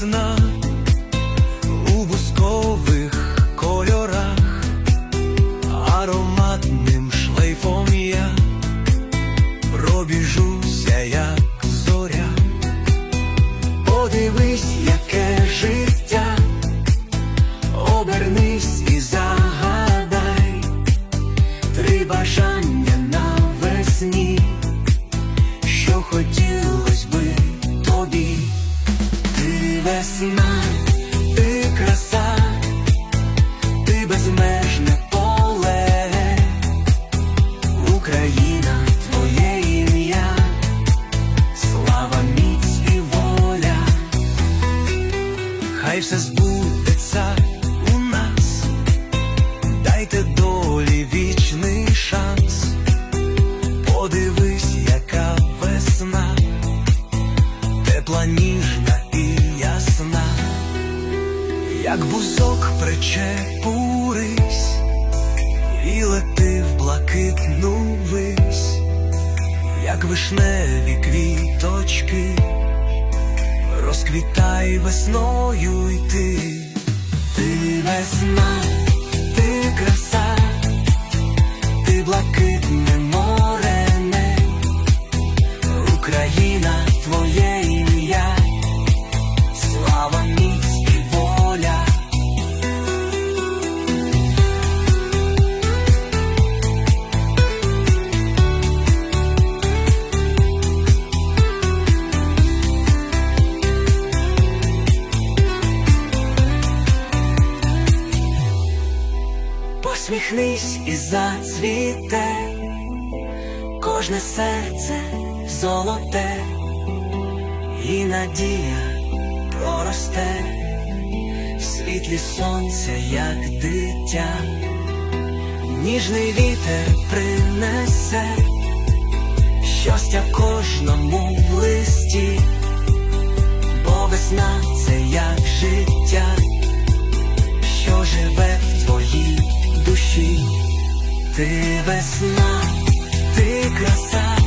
весна у весна, ти краса, ти безмежне поле, Україна, твоє ім'я, слава, міць і воля, хай все збудеться бузок причепурись, і лети в блакитну вись, як вишневі квіточки, розквітай весною йти, ти весна, Посміхнись і зацвіте, кожне серце золоте, і надія проросте. В світлі сонця, як дитя, ніжний вітер принесе щастя кожному в листі, бо весна це як ти весна, ти краса.